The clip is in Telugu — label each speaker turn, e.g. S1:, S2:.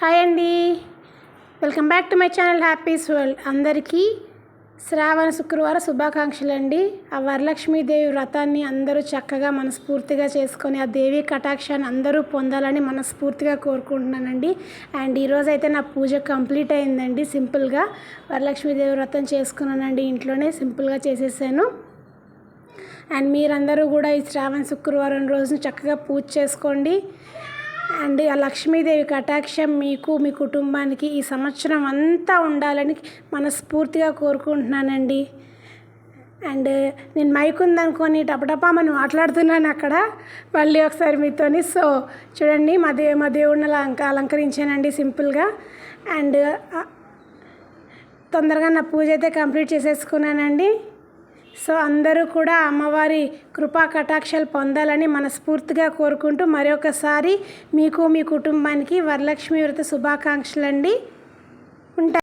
S1: హాయ్ అండి. Welcome back to my channel happy's world అందరికీ శ్రావణ శుక్రవార శుభాకాంక్షలు అండి ఆ వరలక్ష్మీదేవి వ్రతాన్ని అందరూ చక్కగా మనస్ఫూర్తిగా చేసుకొని ఆ దేవి కటాక్షాన్ని అందరూ పొందాలని మనస్ఫూర్తిగా కోరుకుంటున్నానండి. అండ్ ఈరోజు అయితే నా పూజ కంప్లీట్ అయిందండి. సింపుల్గా వరలక్ష్మీదేవి వ్రతం చేసుకున్నానండి. ఇంట్లోనే సింపుల్గా చేసేసాను. అండ్ మీరందరూ కూడా ఈ శ్రావణ శుక్రవారం రోజున చక్కగా పూజ చేసుకోండి. అండ్ ఆ లక్ష్మీదేవి కటాక్షం మీకు మీ కుటుంబానికి ఈ సంవత్సరం అంతా ఉండాలని మనస్ఫూర్తిగా కోరుకుంటున్నానండి. అండ్ నేను మైక్ ఉందనుకొని టపటపా మనం మాట్లాడుతున్నాను అక్కడ. మళ్ళీ ఒకసారి మీతోని. సో చూడండి మా దే మా దేవుడిని అలా అలంక అలంకరించానండి సింపుల్గా. అండ్ తొందరగా నా పూజ అయితే కంప్లీట్ చేసేసుకున్నానండి. సో అందరూ కూడా అమ్మవారి కృపా కటాక్షాలు పొందాలని మనస్ఫూర్తిగా కోరుకుంటూ మరొకసారి మీకు మీ కుటుంబానికి వరలక్ష్మి వ్రత శుభాకాంక్షలు అండి